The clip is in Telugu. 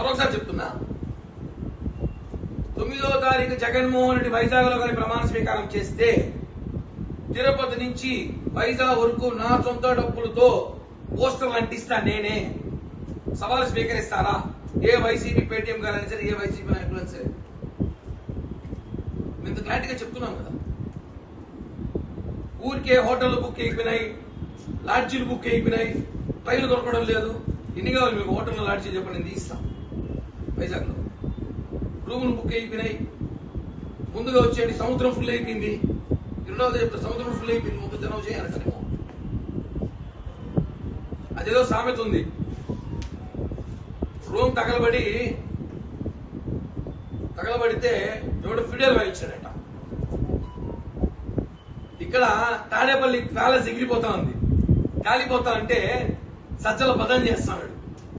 మరొకసారి చెప్తున్నా. తొమ్మిదో తారీఖు జగన్మోహన్ రెడ్డి వైజాగ్లో కానీ ప్రమాణ స్వీకారం చేస్తే తిరుపతి నుంచి వైజాగ్ వరకు నా సొంత డబ్బులతో పోస్టర్లు అంటిస్తా నేనే. సవాలు స్వీకరిస్తారా? ఏ వైసీపీ పేటీఎం గారైనా సరే ఏ వైసీపీ నాయకులైనా సరే. మేము ఇంత క్లారిటీగా చెప్తున్నాం కదా. ఊరికే హోటల్ బుక్ అయిపోయినాయి లాడ్జీలు బుక్ అయిపోయినాయి ట్రైన్లు దొరకడం లేదు. ఎన్ని కావాలి మీకు? హోటల్ లాడ్జీ చెప్పండి ఇస్తాం వైజాగ్లో రూములు బుక్ అయిపోయినాయి. ముందుగా వచ్చేయండి సముద్రం ఫుల్ అయిపోయింది. రెండవది చెప్తే సముద్రం ఫుల్ అయిపోయింది. ముందు జనం చేయాలంటారేమో అదేదో సామెత ఉంది. రూమ్ తగలబడి తగలబడితే ఎవడు ఫిడేల్ వాయించాడట. ఇక్కడ తాడేపల్లి ప్యాలెస్ ఎగిరిపోతా ఉంది. కాలిపోతా అంటే సజ్జల బదం చేస్తాడు.